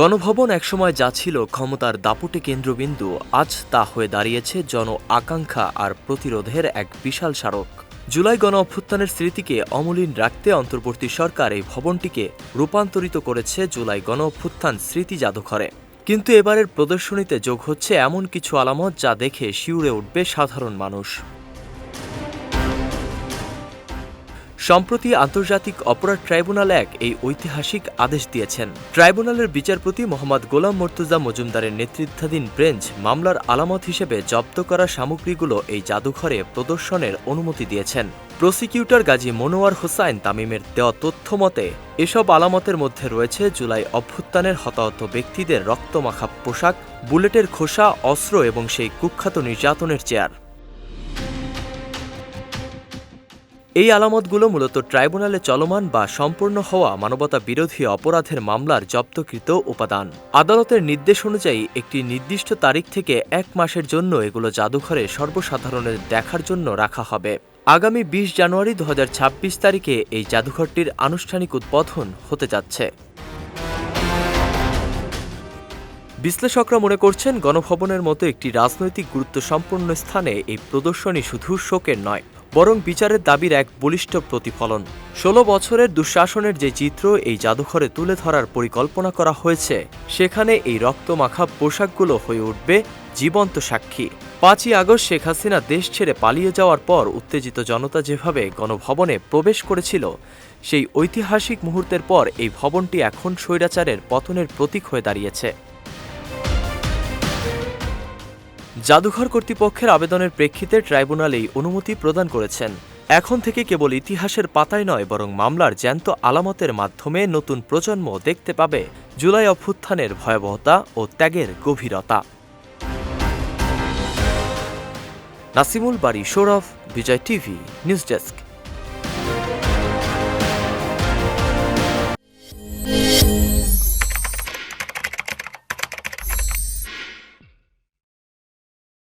গণভবন একসময় যা ছিল ক্ষমতার দাপুটে কেন্দ্রবিন্দু, আজ তা হয়ে দাঁড়িয়েছে জন আকাঙ্ক্ষা আর প্রতিরোধের এক বিশাল স্মারক। জুলাই গণ অভ্যুত্থানের স্মৃতিকে অমলিন রাখতে অন্তর্বর্তী সরকার এই ভবনটিকে রূপান্তরিত করেছে জুলাই গণ অভ্যুত্থান স্মৃতি জাদুঘরে। কিন্তু এবারের প্রদর্শনীতে যোগ হচ্ছে এমন কিছু আলামত যা দেখে শিউরে উঠবে সাধারণ মানুষ। সম্প্রতি আন্তর্জাতিক অপরাধ ট্রাইব্যুনাল এক এই ঐতিহাসিক আদেশ দিয়েছেন। ট্রাইব্যুনালের বিচারপতি মোহাম্মদ গোলাম মর্তুজা মজুমদারের নেতৃত্বাধীন বেঞ্চ মামলার আলামত হিসেবে জব্দ করা সামগ্রীগুলো এই জাদুঘরে প্রদর্শনের অনুমতি দিয়েছেন। প্রসিকিউটর গাজী মনোয়ার হোসাইন তামিমের দেওয়া তথ্য মতে, এসব আলামতের মধ্যে রয়েছে জুলাই অভ্যুত্থানের হতাহত ব্যক্তিদের রক্তমাখা পোশাক, বুলেটের খোসা, অস্ত্র এবং সেই কুখ্যাত নির্যাতনের চেয়ার। এই আলামতগুলো মূলত ট্রাইব্যুনালে চলমান বা সম্পূর্ণ হওয়া মানবতা বিরোধী অপরাধের মামলার জব্দকৃত উপাদান। আদালতের নির্দেশ অনুযায়ী একটি নির্দিষ্ট তারিখ থেকে এক মাসের জন্য এগুলো জাদুঘরে সর্বসাধারণের দেখার জন্য রাখা হবে। আগামী বিশ জানুয়ারি দু হাজার ছাব্বিশ তারিখে এই জাদুঘরটির আনুষ্ঠানিক উদ্বোধন হতে যাচ্ছে। বিশ্লেষকরা মনে করছেন, গণভবনের মতো একটি রাজনৈতিক গুরুত্বসম্পন্ন স্থানে এই প্রদর্শনী শুধু শোকের নয় বরং বিচারের দাবির এক বলিষ্ঠ প্রতিফলন। ষোলো বছরের দুঃশাসনের যে চিত্র এই জাদুঘরে তুলে ধরার পরিকল্পনা করা হয়েছে, সেখানে এই রক্তমাখা পোশাকগুলো হয়ে উঠবে জীবন্ত সাক্ষী। পাঁচই আগস্ট শেখ হাসিনা দেশ ছেড়ে পালিয়ে যাওয়ার পর উত্তেজিত জনতা যেভাবে গণভবনে প্রবেশ করেছিল, সেই ঐতিহাসিক মুহূর্তের পর এই ভবনটি এখন স্বৈরাচারের পতনের প্রতীক হয়ে দাঁড়িয়েছে। জাদুঘর কর্তৃপক্ষের আবেদনের প্রেক্ষিতে ট্রাইব্যুনাল এই অনুমতি প্রদান করেছেন। এখন থেকে কেবল ইতিহাসের পাতায় নয়, বরং মামলার জ্যান্ত আলামতের মাধ্যমে নতুন প্রজন্ম দেখতে পাবে জুলাই অভ্যুত্থানের ভয়াবহতা ও ত্যাগের গভীরতা। নাসিমুল বাড়ি Sourav Bijoy TV, news desk.